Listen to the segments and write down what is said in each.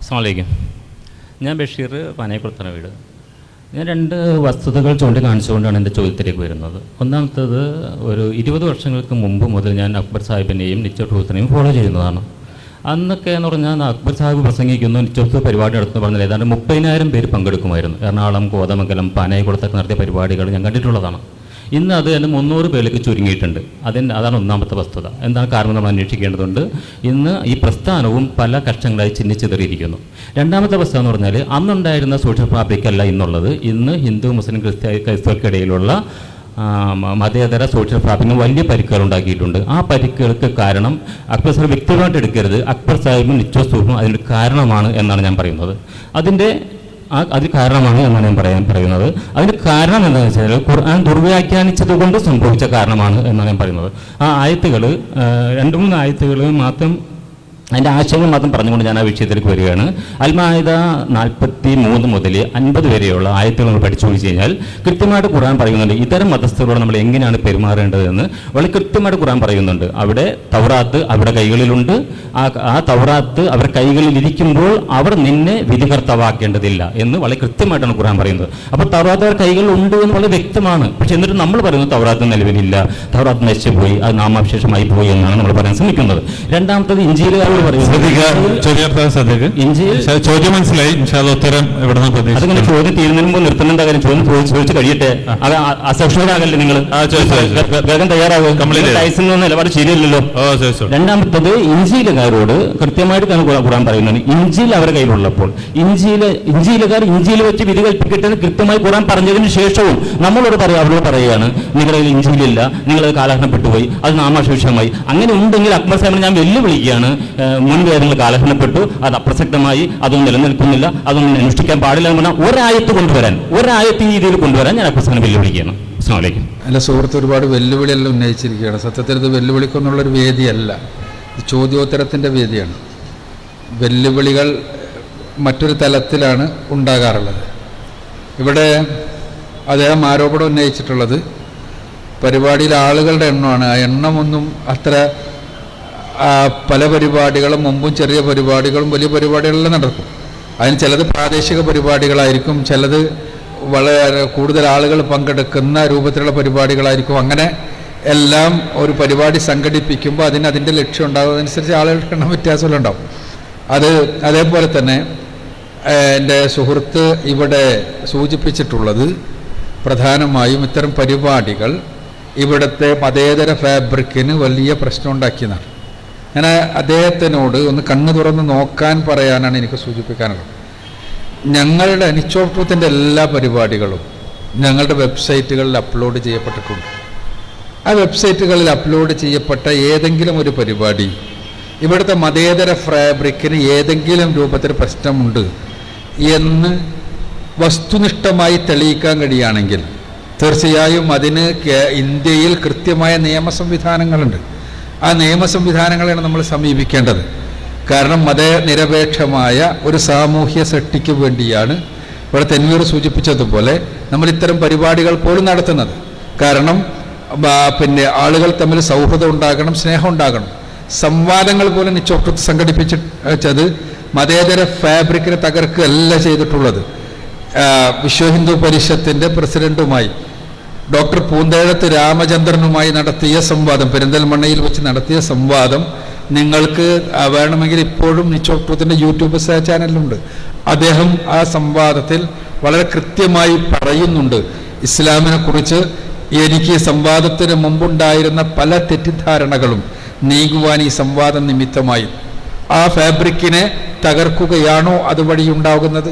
അസ്സാമലൈക്കും ഞാൻ ബഷീർ പാനയക്കുളത്തറ വീട്. ഞാൻ രണ്ട് വസ്തുതകൾ ചൂണ്ടിക്കാണിച്ചുകൊണ്ടാണ് എന്റെ ചോദ്യത്തിലേക്ക് വരുന്നത്. ഒന്നാമത്തേത് ഒരു ഇരുപത് വർഷങ്ങൾക്ക് മുമ്പ് മുതൽ ഞാൻ അക്ബർ സാഹിബിനെയും നിച്ചോ ട്രൂത്തിനെയും ഫോളോ ചെയ്യുന്നതാണ്. അന്നൊക്കെ എന്ന് പറഞ്ഞാൽ അക്ബർ സാഹിബ് പ്രസംഗിക്കുന്നു നിച്ചോത്ത് പരിപാടി നടത്തുന്നു പറഞ്ഞാൽ ഏതാണ്ട് മുപ്പതിനായിരം പേര് പങ്കെടുക്കുമായിരുന്നു. എറണാകുളം കോതമംഗലം പാനയക്കുളത്തൊക്കെ നടത്തിയ പരിപാടികൾ ഞാൻ കണ്ടിട്ടുള്ളതാണ്. ഇന്ന് അത് തന്നെ മുന്നൂറ് പേരിലേക്ക് ചുരുങ്ങിയിട്ടുണ്ട്. അതിന് അതാണ് ഒന്നാമത്തെ വസ്തുത. എന്താണ് കാരണം നമ്മൾ അന്വേഷിക്കേണ്ടതുണ്ട്? ഇന്ന് ഈ പ്രസ്ഥാനവും പല കഷ്ടങ്ങളായി ചിഹ്നിച്ചെതിറിയിരിക്കുന്നു രണ്ടാമത്തെ വസ്തുത എന്ന് പറഞ്ഞാൽ അന്നുണ്ടായിരുന്ന സോഷ്യൽ അല്ല ഇന്നുള്ളത്. ഇന്ന് ഹിന്ദു മുസ്ലിം ക്രിസ്ത്യ മ- മതേതര സോഷ്യൽ ഫാബ്രിക്കിന് വലിയ പരിക്കുകൾ ഉണ്ടാക്കിയിട്ടുണ്ട്. ആ പരിക്കുകൾക്ക് കാരണം അക്ബർ സാഹിബ് വ്യക്തിപരമായിട്ട് എടുക്കരുത്. അക്ബർ സാഹിബും നിച്ചോ സൂഫും അതിന്റെ കാരണമാണ് എന്നാണ് ഞാൻ പറയുന്നത്. അതിന്റെ ആ കാരണമാണ് എന്നാണ് ഞാൻ പറയാൻ പറയുന്നത്. അതിന് കാരണം എന്താണെന്ന് വെച്ചാൽ ഖുർആൻ ദുർവ്യാഖ്യാനിച്ചത് കൊണ്ട് സംഭവിച്ച കാരണമാണ് എന്നാണ് ഞാൻ പറയുന്നത്. ആ ആയത്തുകൾ രണ്ട് മൂന്ന് ആയത്തുകൾ മാത്രം അതിന്റെ ആശയങ്ങൾ മാത്രം പറഞ്ഞുകൊണ്ട് ഞാൻ ആ വിഷയത്തിലേക്ക് വരികയാണ്. അൽമായുധ നാൽപ്പത്തി മൂന്ന് മുതൽ അൻപത് വരെയുള്ള ആയത്തുകൾ നമ്മൾ പഠിച്ചു പിടിച്ചു കഴിഞ്ഞാൽ കൃത്യമായിട്ട് ഖുറാൻ പറയുന്നുണ്ട്. ഇത്തരം മതസ്ഥരോട് നമ്മൾ എങ്ങനെയാണ് പെരുമാറേണ്ടതെന്ന് വളരെ കൃത്യമായിട്ട് ഖുറാൻ പറയുന്നുണ്ട്. അവിടെ തൗറാത്ത് അവരുടെ കൈകളിലുണ്ട്. ആ ആ തൗറാത്ത് അവരുടെ കൈകളിൽ ഇരിക്കുമ്പോൾ അവർ നിന്നെ വിധികർത്താവാക്കേണ്ടതില്ല എന്ന് വളരെ കൃത്യമായിട്ടാണ് ഖുറാൻ പറയുന്നത്. അപ്പോൾ തൗറാത്ത് അവരുടെ കൈകളിൽ ഉണ്ട് എന്ന് വളരെ വ്യക്തമാണ്. പക്ഷെ എന്നിട്ട് നമ്മൾ പറയുന്നത് തൗറാത്ത് നിലവിലില്ല. തൗറാത്ത് നശിച്ചുപോയി അത് നാമാവശേഷമായി പോയി എന്നാണ് നമ്മൾ പറയാൻ ശ്രമിക്കുന്നത്. രണ്ടാമത്തത് ഇഞ്ചിയിലുകാരോട് ശ്രദ്ധിക്കുക പറയുന്നത് ചോദ്യം മനസ്സിലായി. ഉത്തരം നിന്ന് അതിങ്ങനെ ചോദ്യം തീരുന്നതിന് മുമ്പ് നിർത്തുന്നുണ്ട് കാര്യം? ചോദ്യം ചോദിച്ച് കഴിയട്ടെ. അത് അ- നിങ്ങൾ. വേഗം തയ്യാറാകും നിന്ന് നിലപാട് ശരിയല്ലല്ലോ. രണ്ടാമത്തത് ഇഞ്ചിയിലുകാരോട് കൃത്യമായിട്ട് ഖുറാൻ പറയുന്നത്. ഇഞ്ചിയിൽ അവരുടെ കയ്യിലുള്ളപ്പോൾ. ഇഞ്ചിയിലെ ഇഞ്ചിയിലുകാർ ഇഞ്ചിയിൽ വെച്ച് വിധി കൽപ്പിക്കട്ടെ എന്ന് കൃത്യമായി ഖുറാൻ പറഞ്ഞതിന് ശേഷവും നമ്മളോട് പറയാം അവരോട് പറയുകയാണ് നിങ്ങളുടെ കയ്യിൽ ഇഞ്ചിയിലില്ല നിങ്ങളത് കാലഹരണപ്പെട്ടു പോയി അത് നാമാശേഷമായി. അങ്ങനെ ഉണ്ടെങ്കിൽ അക്ബർ സാഹിബിനെ ഞാൻ വെല്ലുവിളിക്കുകയാണ്. ഏഹ് കാലഹനപ്പെട്ടു അത് അപ്രസക്തമായി അതൊന്നും നിലനിൽക്കുന്നില്ല അതൊന്നും അനുഷ്ഠിക്കാൻ പാടില്ല എന്ന് പറഞ്ഞാൽ ഒരായത്ത് കൊണ്ടുവരാൻ ഒരായത്ത് രീതിയിൽ കൊണ്ടുവരാൻ ഞാൻ അപ്രസംഗം വെല്ലുവിളിക്കുകയാണ്. അസ്സാം അല്ല സുഹൃത്ത് ഒരുപാട് വെല്ലുവിളിയെല്ലാം ഉന്നയിച്ചിരിക്കുകയാണ്. സത്യത്തിൽ ഇത് വെല്ലുവിളിക്കൊന്നുള്ളൊരു വേദിയല്ല. ചോദ്യോത്തരത്തിന്റെ വേദിയാണ്. വെല്ലുവിളികൾ മറ്റൊരു തലത്തിലാണ് ഉണ്ടാകാറുള്ളത്. ഇവിടെ അദ്ദേഹം ആരോപണം ഉന്നയിച്ചിട്ടുള്ളത് പരിപാടിയിൽ ആളുകളുടെ എണ്ണമാണ്. ആ എണ്ണമൊന്നും അത്ര പല പരിപാടികളും മുമ്പും ചെറിയ പരിപാടികളും വലിയ പരിപാടികളെല്ലാം നടക്കും. അതിന് ചിലത് പ്രാദേശിക പരിപാടികളായിരിക്കും ചിലത് വളരെ കൂടുതൽ ആളുകൾ പങ്കെടുക്കുന്ന രൂപത്തിലുള്ള പരിപാടികളായിരിക്കും. അങ്ങനെ എല്ലാം ഒരു പരിപാടി സംഘടിപ്പിക്കുമ്പോൾ അതിന് അതിന്റെ ലക്ഷ്യം ഉണ്ടാകും അതനുസരിച്ച് ആളുകൾക്ക് എണ്ണം വ്യത്യാസമെല്ലാം ഉണ്ടാവും. അത് അതേപോലെ തന്നെ എന്റെ സുഹൃത്ത് ഇവിടെ സൂചിപ്പിച്ചിട്ടുള്ളത് പ്രധാനമായും ഇത്തരം പരിപാടികൾ ഇവിടുത്തെ മതേതര ഫാബ്രിക്കിന് വലിയ പ്രശ്നം ഉണ്ടാക്കിയതാണ്. ഞാൻ അദ്ദേഹത്തിനോട് ഒന്ന് കണ്ണു തുറന്ന് നോക്കാൻ പറയാനാണ് എനിക്ക് സൂചിപ്പിക്കാനുള്ളത്. ഞങ്ങളുടെ അനിച്ചോട്ടത്തിന്റെ എല്ലാ പരിപാടികളും ഞങ്ങളുടെ വെബ്സൈറ്റുകളിൽ അപ്ലോഡ് ചെയ്യപ്പെട്ടിട്ടുണ്ട്. ആ വെബ്സൈറ്റുകളിൽ അപ്ലോഡ് ചെയ്യപ്പെട്ട ഏതെങ്കിലും ഒരു പരിപാടി ഇവിടുത്തെ മതേതര ഫാബ്രിക്കിന് ഏതെങ്കിലും രൂപത്തിൽ പ്രശ്നമുണ്ട് എന്ന് വസ്തുനിഷ്ഠമായി തെളിയിക്കാൻ കഴിയുകയാണെങ്കിൽ തീർച്ചയായും അതിന് ഇന്ത്യയിൽ കൃത്യമായ നിയമ സംവിധാനങ്ങളുണ്ട് ആ നിയമ സംവിധാനങ്ങളെയാണ് നമ്മൾ സമീപിക്കേണ്ടത്. കാരണം മതനിരപേക്ഷമായ ഒരു സാമൂഹ്യ സൃഷ്ടിക്ക് വേണ്ടിയാണ് ഇവിടെ തെന്മീർ സൂചിപ്പിച്ചതുപോലെ നമ്മൾ ഇത്തരം പരിപാടികൾ പോലും നടത്തുന്നത്. കാരണം പിന്നെ ആളുകൾ തമ്മിൽ സൗഹൃദം ഉണ്ടാകണം സ്നേഹം ഉണ്ടാകണം. സംവാദങ്ങൾ പോലും നിച്ചോട്ടത്ത് സംഘടിപ്പിച്ചത് മതേതര ഫാബ്രിക്കിനെ തകർക്കുകയല്ല ചെയ്തിട്ടുള്ളത്. വിശ്വ ഹിന്ദു പരിഷത്തിന്റെ പ്രസിഡന്റുമായി ഡോക്ടർ പൂന്തേഴത്ത് രാമചന്ദ്രനുമായി നടത്തിയ സംവാദം പെരിന്തൽമണ്ണയിൽ വെച്ച് നടത്തിയ സംവാദം നിങ്ങൾക്ക് വേണമെങ്കിൽ ഇപ്പോഴും നിച്ചോട്ടത്തിന്റെ യൂട്യൂബ് ചാനലുണ്ട് അദ്ദേഹം ആ സംവാദത്തിൽ വളരെ കൃത്യമായി പറയുന്നുണ്ട്. ഇസ്ലാമിനെ കുറിച്ച് എനിക്ക് സംവാദത്തിന് മുമ്പുണ്ടായിരുന്ന പല തെറ്റിദ്ധാരണകളും നീങ്ങുവാൻ ഈ സംവാദം നിമിത്തമായി. ആ ഫാബ്രിക്കിനെ തകർക്കുകയാണോ അതുവഴി ഉണ്ടാകുന്നത്?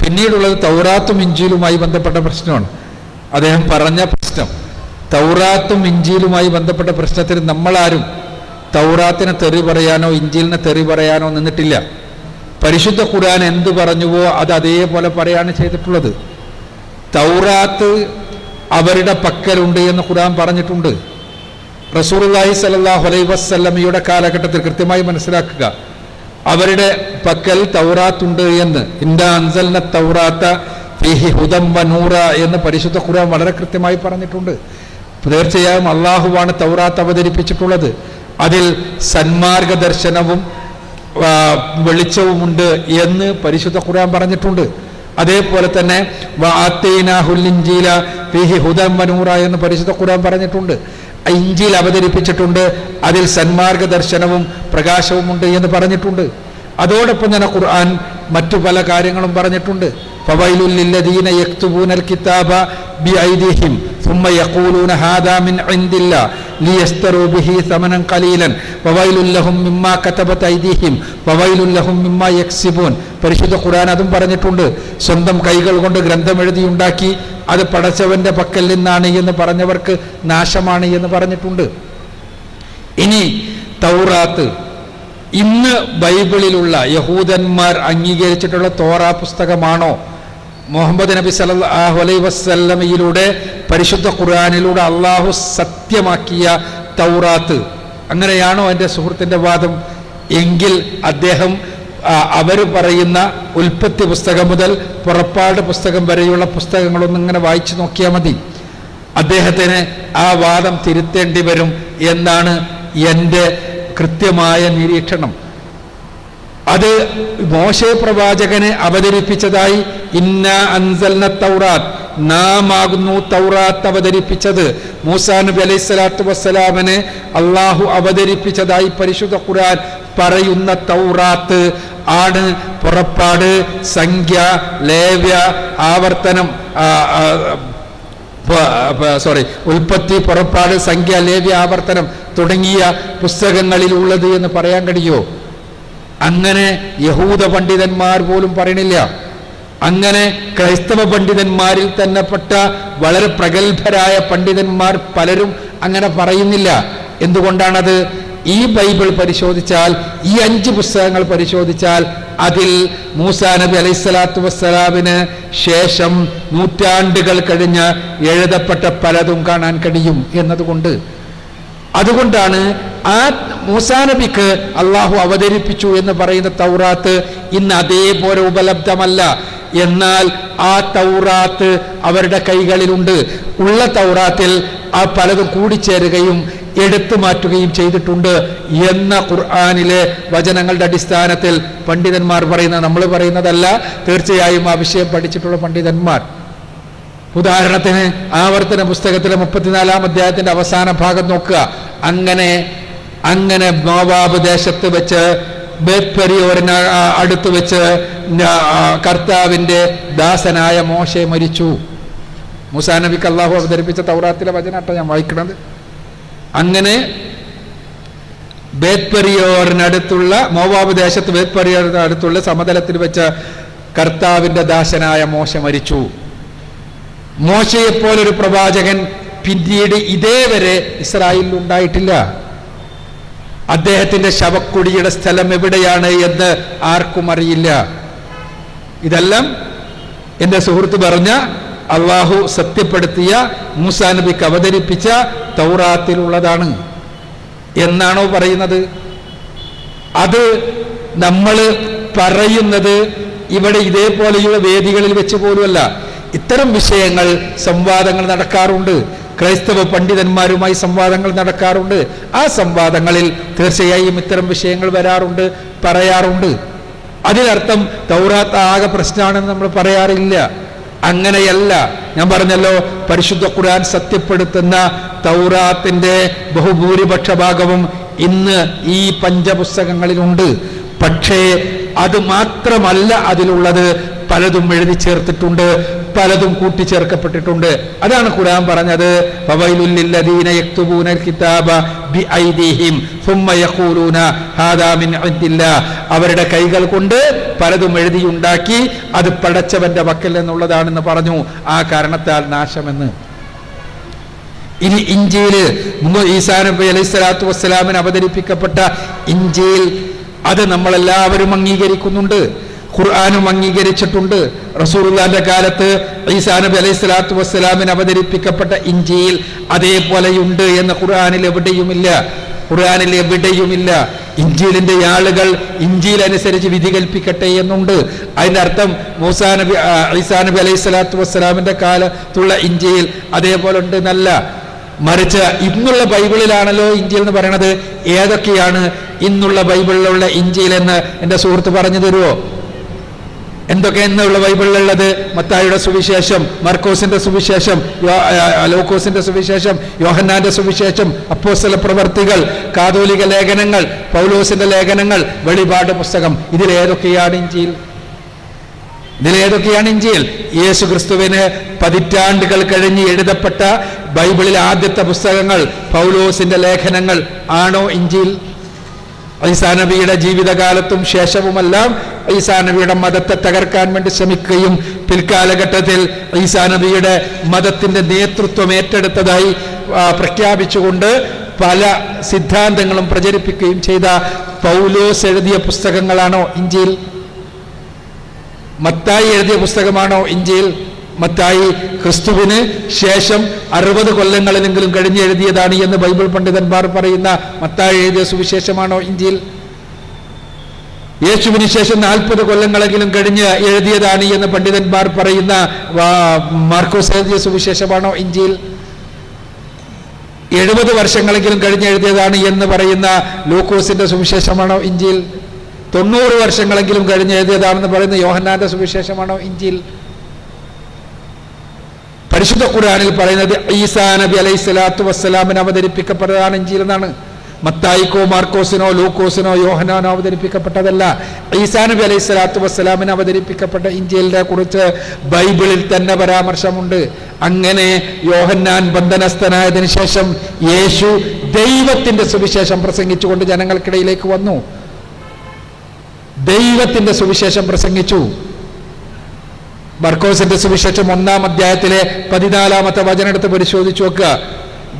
പിന്നീടുള്ളത് തൗറാത്തും ഇഞ്ചിയിലുമായി ബന്ധപ്പെട്ട പ്രശ്നമാണ്. അദ്ദേഹം പറഞ്ഞ പ്രശ്നം. തൗറാത്തും ഇഞ്ചിയിലുമായി ബന്ധപ്പെട്ട പ്രശ്നത്തിൽ നമ്മളാരും തൗറാത്തിനെ തെറി പറയാനോ ഇഞ്ചിലിനെ തെറി പറയാനോ നിന്നിട്ടില്ല. പരിശുദ്ധ ഖുർആൻ എന്ത് പറഞ്ഞുവോ അത് അതേപോലെ പറയാണ് ചെയ്തിട്ടുള്ളത്. തൗറാത്ത് അവരുടെ പക്കലുണ്ട് എന്ന് ഖുർആൻ പറഞ്ഞിട്ടുണ്ട്. റസൂർലാഹി സലാഹു അലൈ വസ്ല്ലമയുടെ കാലഘട്ടത്തിൽ കൃത്യമായി മനസ്സിലാക്കുക. അവരുടെ പക്കൽ തൗറാത്തുണ്ട് എന്ന്. ഇന്ത അൻസൽന തൗറാത്ത ഫിഹി ഹുദം വനൂറ എന്ന് പരിശുദ്ധ ഖുർആൻ വളരെ കൃത്യമായി പറഞ്ഞിട്ടുണ്ട്. തീർച്ചയായും അള്ളാഹുവാണ് തൗറാത്ത് അവതരിപ്പിച്ചിട്ടുള്ളത്. അതിൽ സന്മാർഗദർശനവും വെളിച്ചവുമുണ്ട് എന്ന് പരിശുദ്ധ ഖുർആൻ പറഞ്ഞിട്ടുണ്ട്. അതേപോലെ തന്നെ വനൂറ എന്ന് പരിശുദ്ധ ഖുർആൻ പറഞ്ഞിട്ടുണ്ട്. ഇഞ്ചിൽ അവതരിപ്പിച്ചിട്ടുണ്ട്. അതിൽ സന്മാർഗ ദർശനവും പ്രകാശവുമുണ്ട് എന്ന് പറഞ്ഞിട്ടുണ്ട്. അതോടൊപ്പം തന്നെ ഖുർആൻ മറ്റു പല കാര്യങ്ങളും പറഞ്ഞിട്ടുണ്ട്. ഫവൈലുൽ ലില്ലദീന യക്തുബൂനൽ കിതാബ ബിഐദിഹിം ثم يقولون هذا من عند الله ليشتروا به ثمنا قليلا وويل لهم مما كتبت ايديهم وويل لهم مما يكسبون പരിശുദ്ധ ഖുർആൻ അതും പറഞ്ഞിട്ടുണ്ട് സ്വന്തം കൈകൾ കൊണ്ട് ഗ്രന്ഥം എഴുതിയുണ്ടാക്കി അത് പടച്ചവന്റെ പക്കൽ നിന്നാണ് എന്ന് പറഞ്ഞവർക്ക് നാശമാണ് എന്ന് പറഞ്ഞിട്ടുണ്ട് ഇനി തൗറാത്ത് ഇന്ന് ബൈബിളിലുള്ള യഹൂദന്മാർ അംഗീകരിച്ചിട്ടുള്ള തോറാ പുസ്തകമാണോ? മുഹമ്മദ് നബി സല്ലല്ലാഹു അലൈഹി വസല്ലമയിലൂടെ പരിശുദ്ധ ഖുർആാനിലൂടെ അള്ളാഹു സത്യമാക്കിയ തൗറാത്ത്. അങ്ങനെയാണോ എന്റെ സുഹൃത്തിന്റെ വാദം? എങ്കിൽ അദ്ദേഹം അവർ പറയുന്ന ഉൽപ്പത്തി പുസ്തകം മുതൽ പുറപ്പാട് പുസ്തകം വരെയുള്ള പുസ്തകങ്ങളൊന്നും ഇങ്ങനെ വായിച്ചു നോക്കിയാൽ മതി. അദ്ദേഹത്തിന് ആ വാദം തിരുത്തേണ്ടി വരും എന്നാണ് എന്റെ കൃത്യമായ നിരീക്ഷണം. അത് മോശെ പ്രവാചകനെ അവതരിപ്പിച്ചതായി ഇന്ന അൻസൽന തൗറാത്ത് നാം ആകുന്നു തൗറാത്ത് അവതരിപ്പിച്ചത്. മൂസാ നബി അലൈഹി സ്വലാത്തു വസ്സലാമനെ അള്ളാഹു അവതരിപ്പിച്ചതായി പരിശുദ്ധ ഖുർആൻ പറയുന്ന തൗറാത്ത് ആണ്. പുറപ്പാട് സംഖ്യ ലേവ്യ ആവർത്തനം സോറി ഉൽപ്പത്തി പുറപ്പാട് സംഖ്യ ലേവ്യ ആവർത്തനം തുടങ്ങിയ പുസ്തകങ്ങളിൽ ഉള്ളത് എന്ന് പറയാൻ കഴിയുമോ അങ്ങനെ യഹൂദ പണ്ഡിതന്മാർ പോലും പറയണില്ല. അങ്ങനെ ക്രൈസ്തവ പണ്ഡിതന്മാരിൽ തന്നെ പെട്ട വളരെ പ്രഗത്ഭരായ പണ്ഡിതന്മാർ പലരും അങ്ങനെ പറയുന്നില്ല. എന്തുകൊണ്ടാണത്? ഈ ബൈബിൾ പരിശോധിച്ചാൽ ഈ അഞ്ച് പുസ്തകങ്ങൾ പരിശോധിച്ചാൽ അതിൽ മൂസാ നബി അലൈഹി സ്വലാത്തു വസ്സലാമിന് ശേഷം നൂറ്റാണ്ടുകൾ കഴിഞ്ഞ് എഴുതപ്പെട്ട പലതും കാണാൻ കഴിയും എന്നതുകൊണ്ട്. അതുകൊണ്ടാണ് ആ മൂസാ നബിക്ക് അള്ളാഹു അവതരിപ്പിച്ചു എന്ന് പറയുന്ന തൗറാത്ത് ഇന്ന് അതേപോലെ ഉപലബ്ധമല്ല. എന്നാൽ ആ തൗറാത്ത് അവരുടെ കൈകളിലുണ്ട്. ഉള്ള തൗറാത്തിൽ ആ പലതും കൂടിച്ചേരുകയും എടുത്തു മാറ്റുകയും ചെയ്തിട്ടുണ്ട് എന്ന ഖുർആാനിലെ വചനങ്ങളുടെ അടിസ്ഥാനത്തിൽ പണ്ഡിതന്മാർ പറയുന്ന നമ്മൾ പറയുന്നതല്ല തീർച്ചയായും ആ വിഷയം പഠിച്ചിട്ടുള്ള പണ്ഡിതന്മാർ. ഉദാഹരണത്തിന് ആവർത്തന പുസ്തകത്തിലെ മുപ്പത്തിനാലാം അധ്യായത്തിന്റെ അവസാന ഭാഗം നോക്കുക. അങ്ങനെ അങ്ങനെ മോവാബ് ദേശത്ത് വെച്ച് ബേത്പരിയോറിന് അടുത്ത് വെച്ച് കർത്താവിന്റെ ദാസനായ മോശെ മരിച്ചു. മുസാ നബിക്ക് അള്ളാഹു അവതരിപ്പിച്ച തൗറാത്തിലെ വചനാട്ട ഞാൻ വായിക്കണത് അങ്ങനെ ബേത്പരിയോറിനടുത്തുള്ള മോവാബ് ദേശത്ത് ബേത്പരിയോറിനടുത്തുള്ള സമതലത്തിൽ വെച്ച കർത്താവിന്റെ ദാസനായ മോശ മരിച്ചു. മോശയെപ്പോലൊരു പ്രവാചകൻ പിന്നീട് ഇതേവരെ ഇസ്രായേലിൽ ഉണ്ടായിട്ടില്ല. അദ്ദേഹത്തിന്റെ ശവക്കുടിയുടെ സ്ഥലം എവിടെയാണ് എന്ന് ആർക്കും അറിയില്ല. ഇതെല്ലാം എന്റെ സുഹൃത്ത് പറഞ്ഞ അള്ളാഹു സത്യപ്പെടുത്തിയ മൂസാ നബിക്ക് അവതരിപ്പിച്ച തൗറാത്തിലുള്ളതാണ്. എന്നാണോ പറയുന്നത്? അത് നമ്മൾ പറയുന്നത് ഇവിടെ ഇതേപോലെയുള്ള വേദികളിൽ വെച്ച് പോലുമല്ല. ഇത്തരം വിഷയങ്ങൾ സംവാദങ്ങൾ നടക്കാറുണ്ട്. ക്രൈസ്തവ പണ്ഡിതന്മാരുമായി സംവാദങ്ങൾ നടക്കാറുണ്ട്. ആ സംവാദങ്ങളിൽ തീർച്ചയായും ഇത്തരം വിഷയങ്ങൾ വരാറുണ്ട് പറയാറുണ്ട്. അതിനർത്ഥം തൗറാത്ത് ആകെ പ്രശ്നമാണെന്ന് നമ്മൾ പറയാറില്ല. അങ്ങനെയല്ല. ഞാൻ പറഞ്ഞല്ലോ പരിശുദ്ധ ഖുർആൻ സത്യപ്പെടുത്തുന്ന തൗറാത്തിന്റെ ബഹുഭൂരിപക്ഷ ഭാഗവും ഇന്ന് ഈ പഞ്ചപുസ്തകങ്ങളിലുണ്ട്. പക്ഷേ അത് മാത്രമല്ല അതിലുള്ളത്. പലതും എഴുതി ചേർത്തിട്ടുണ്ട്. പലതും കൂട്ടിച്ചേർക്കപ്പെട്ടിട്ടുണ്ട്. അതാണ് ഖുർആൻ പറഞ്ഞത് അവരുടെ കൈകൾ കൊണ്ട് പലതും എഴുതിയുണ്ടാക്കി അത് പടച്ചവന്റെ പക്കൽ എന്നുള്ളതാണെന്ന് പറഞ്ഞു. ആ കാരണത്താൽ നാശമെന്ന്. ഇനി ഇഞ്ചിയിൽ ഈസാ നബി അലൈഹി സ്വലാത്തു വസ്സലാമിന് അവതരിപ്പിക്കപ്പെട്ട ഇഞ്ചിയിൽ അത് നമ്മളെല്ലാവരും അംഗീകരിക്കുന്നുണ്ട്. ഖുർആാനും അംഗീകരിച്ചിട്ടുണ്ട്. റസൂറുല്ലാന്റെ കാലത്ത് ഈസാ നബി അലൈഹി സ്വലാത്തു വസ്സലാമിന് അവതരിപ്പിക്കപ്പെട്ട ഇഞ്ചിയിൽ അതേപോലെയുണ്ട് എന്ന് ഖുർആാനിൽ എവിടെയുമില്ല. ഖുർആാനിൽ എവിടെയുമില്ല. ഇഞ്ചിയിലിന്റെ ആളുകൾ ഇഞ്ചിയിൽ അനുസരിച്ച് വിധി കൽപ്പിക്കട്ടെ എന്നുണ്ട്. അതിന്റെ അർത്ഥം മൂസാ നബി ഈസാ നബി അലൈഹി സ്വലാത്തു വസ്സലാമിന്റെ കാലത്തുള്ള ഇഞ്ചിയിൽ അതേപോലെ ഉണ്ട് എന്നല്ല. മറിച്ച് ഇന്നുള്ള ബൈബിളിലാണല്ലോ ഇഞ്ചിയിൽ എന്ന് പറയണത്. ഏതൊക്കെയാണ് ഇന്നുള്ള ബൈബിളിലുള്ള ഇഞ്ചിയിൽ എന്ന് എന്റെ സുഹൃത്ത് പറഞ്ഞു തരുമോ എന്തൊക്കെ എന്നുള്ള ബൈബിളിലുള്ളത് മത്തായുടെ സുവിശേഷം മർക്കോസിന്റെ സുവിശേഷം അലോക്കോസിന്റെ ലൂക്കോസിന്റെ സുവിശേഷം യോഹന്നാന്റെ സുവിശേഷം അപ്പോസ്തല പ്രവർത്തികൾ കാതോലിക ലേഖനങ്ങൾ പൗലോസിന്റെ ലേഖനങ്ങൾ വെളിപാട് പുസ്തകം. ഇതിലേതൊക്കെയാണ് ഇഞ്ചിയിൽ? ഇതിലേതൊക്കെയാണ് ഇഞ്ചിയിൽ? യേശു ക്രിസ്തുവിന് പതിറ്റാണ്ടുകൾ കഴിഞ്ഞ് എഴുതപ്പെട്ട ബൈബിളിലെ ആദ്യത്തെ പുസ്തകങ്ങൾ പൗലോസിന്റെ ലേഖനങ്ങൾ ആണോ ഇഞ്ചിയിൽ? ഈസാ നബിയുടെ ജീവിതകാലത്തും ശേഷവുമെല്ലാം ഈസാ നബിയുടെ മതത്തെ തകർക്കാൻ വേണ്ടി ശ്രമിക്കുകയും പിൽക്കാലഘട്ടത്തിൽ ഈസാ നബിയുടെ മതത്തിന്റെ നേതൃത്വം ഏറ്റെടുത്തതായി പ്രഖ്യാപിച്ചുകൊണ്ട് പല സിദ്ധാന്തങ്ങളും പ്രചരിപ്പിക്കുകയും ചെയ്ത പൗലോസ് എഴുതിയ പുസ്തകങ്ങളാണോ ഇഞ്ചിയിൽ മത്തായി എഴുതിയ പുസ്തകമാണോ ഇഞ്ചിയിൽ മത്തായി ക്രിസ്തുവിന് ശേഷം അറുപത് കൊല്ലങ്ങളിലെങ്കിലും കഴിഞ്ഞ് എഴുതിയതാണ് എന്ന് ബൈബിൾ പണ്ഡിതന്മാർ പറയുന്ന മത്തായി എഴുതിയ സുവിശേഷമാണോ ഇന്ത്യയിൽ യേശുവിന് ശേഷം നാൽപ്പത് കൊല്ലങ്ങളെങ്കിലും കഴിഞ്ഞ് എഴുതിയതാണ് എന്ന് പണ്ഡിതന്മാർ പറയുന്ന മാർക്കോസ് എഴുതിയ സുവിശേഷമാണോ ഇന്ത്യയിൽ എഴുപത് വർഷങ്ങളെങ്കിലും കഴിഞ്ഞ് എഴുതിയതാണ് എന്ന് പറയുന്ന ലൂക്കോസിന്റെ സുവിശേഷമാണോ ഇന്ത്യയിൽ തൊണ്ണൂറ് വർഷങ്ങളെങ്കിലും കഴിഞ്ഞ് എഴുതിയതാണെന്ന് പറയുന്ന യോഹന്നാന്റെ സുവിശേഷമാണോ ഇഞ്ചിയിൽ? പരിശുദ്ധ ഖുർആനിൽ പറയുന്നത് ഈസാ നബി അലൈഹി സ്വലാത്തു വസ്സലാമിന് അവതരിപ്പിക്കപ്പെട്ടതാണ് ഇഞ്ചിയിൽ എന്നാണ്. മത്തായിക്കോ മാർക്കോസിനോ ലൂക്കോസിനോ യോഹനാനോ അവതരിപ്പിക്കപ്പെട്ടതല്ല. ഈസാ നബി അലൈഹി സ്വലാത്തു വസ്സലാമിന് അവതരിപ്പിക്കപ്പെട്ട ഇഞ്ചിലിനെ കുറിച്ച് ബൈബിളിൽ തന്നെ പരാമർശമുണ്ട്. അങ്ങനെ യോഹന്നാൻ ബന്ധനസ്ഥനായതിനു ശേഷം യേശു ദൈവത്തിന്റെ സുവിശേഷം പ്രസംഗിച്ചുകൊണ്ട് ജനങ്ങൾക്കിടയിലേക്ക് വന്നു. ദൈവത്തിന്റെ സുവിശേഷം പ്രസംഗിച്ചു. മർക്കോസിന്റെ സുവിശേഷം ഒന്നാം അധ്യായത്തിലെ പതിനാലാമത്തെ വചനം എടുത്ത് പരിശോധിച്ചു നോക്കുക.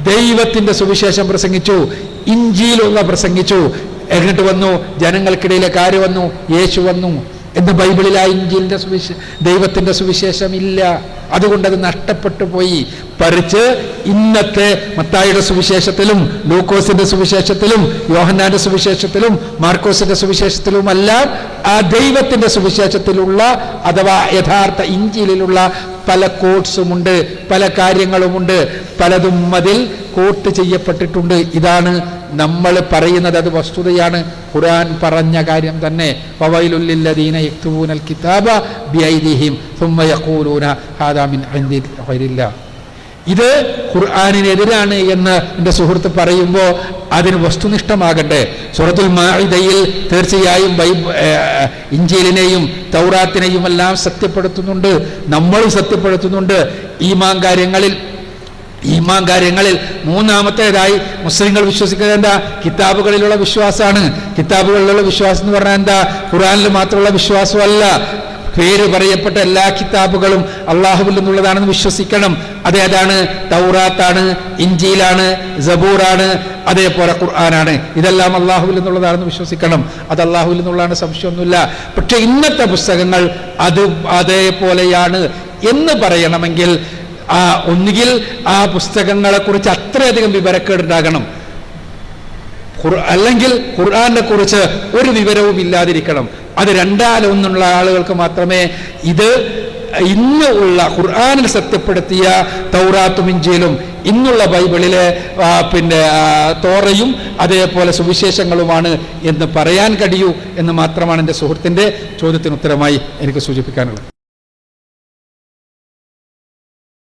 ദൈവത്തിന്റെ സുവിശേഷം പ്രസംഗിച്ചു ഇഞ്ചിയിലുള്ള പ്രസംഗിച്ചു. എന്നിട്ട് വന്നു ജനങ്ങൾക്കിടയിലേക്ക് കാര്യം വന്നു യേശു വന്നു. എന്ന് ബൈബിളിൽ ആ ഇഞ്ചിലിന്റെ സുവിശേഷ ദൈവത്തിന്റെ സുവിശേഷം ഇല്ല അതുകൊണ്ട് അത് നഷ്ടപ്പെട്ടു പോയി. പറിച്ച് ഇന്നത്തെ മത്തായിയുടെ സുവിശേഷത്തിലും ലൂക്കോസിന്റെ സുവിശേഷത്തിലും യോഹന്നാന്റെ സുവിശേഷത്തിലും മാർക്കോസിന്റെ സുവിശേഷത്തിലുമെല്ലാം ആ ദൈവത്തിന്റെ സുവിശേഷത്തിലുള്ള അഥവാ യഥാർത്ഥ ഇഞ്ചിയിലുള്ള പല കോട്സുമുണ്ട് പല കാര്യങ്ങളുമുണ്ട്. പലതും അതിൽ കോട്ട് ചെയ്യപ്പെട്ടിട്ടുണ്ട്. ഇതാണ് നമ്മൾ പറയുന്നത്. അത് വസ്തുതയാണ്. ഖുർആൻ പറഞ്ഞ കാര്യം തന്നെ. ഫവൈലുല്ലില്ലദീന യക്തുബൂനൽ കിതാബ ബിഐദിഹിം. ثم يقولون هذا من عند غير الله ഇത് ഖുർആാനിനെതിരാണ് എന്ന് എൻ്റെ സുഹൃത്ത് പറയുമ്പോൾ അതിന് വസ്തുനിഷ്ഠമാകട്ടെ സൂറത്തുൽ മാഇദയിൽ തീർച്ചയായും ബൈബ് ഏർ, ഇഞ്ചീലിനെയും തൗറാത്തിനെയും എല്ലാം സത്യപ്പെടുത്തുന്നുണ്ട് നമ്മളും സത്യപ്പെടുത്തുന്നുണ്ട് ഈമാൻ കാര്യങ്ങളിൽ ഈമാൻ കാര്യങ്ങളിൽ മൂന്നാമത്തേതായി മുസ്ലിങ്ങൾ വിശ്വസിക്കുന്നത് എന്താ കിതാബുകളിലുള്ള വിശ്വാസമാണ് കിതാബുകളിലുള്ള വിശ്വാസം എന്ന് പറഞ്ഞാൽ എന്താ ഖുറാനിൽ മാത്രമുള്ള വിശ്വാസമല്ല പേര് പറയപ്പെട്ട എല്ലാ കിതാബുകളും അള്ളാഹുവിൽ നിന്നുള്ളതാണെന്ന് വിശ്വസിക്കണം. അതേതാണ് തൗറാത്താണ് ഇഞ്ചിയിലാണ് ജബൂറാണ് അതേപോലെ ഖുർആനാണ്. ഇതെല്ലാം അള്ളാഹുവിൽ നിന്നുള്ളതാണെന്ന് വിശ്വസിക്കണം. അത് അള്ളാഹുവിൽ നിന്നുള്ളതാണ് സംശയമൊന്നുമില്ല. പക്ഷെ ഇന്നത്തെ പുസ്തകങ്ങൾ അത് അതേപോലെയാണ് എന്ന് പറയണമെങ്കിൽ ആ ഒന്നുകിൽ ആ പുസ്തകങ്ങളെക്കുറിച്ച് അത്രയധികം വിവരക്കേടുണ്ടാകണം. അല്ലെങ്കിൽ ഖുർആാനെ കുറിച്ച് ഒരു വിവരവും ഇല്ലാതിരിക്കണം. അത് രണ്ടാലൊന്നുള്ള ആളുകൾക്ക് മാത്രമേ ഇത് ഇന്ന് ഉള്ള ഖുർആാനിൽ സത്യപ്പെടുത്തിയ തൗറാത്തും ഇന്നുള്ള ബൈബിളിലെ പിന്നെ തോറയും അതേപോലെ സുവിശേഷങ്ങളുമാണ് എന്ന് പറയാൻ കഴിയൂ എന്ന് മാത്രമാണ് എന്റെ സുഹൃത്തിന്റെ ചോദ്യത്തിന് ഉത്തരമായി എനിക്ക് സൂചിപ്പിക്കാനുള്ളത്.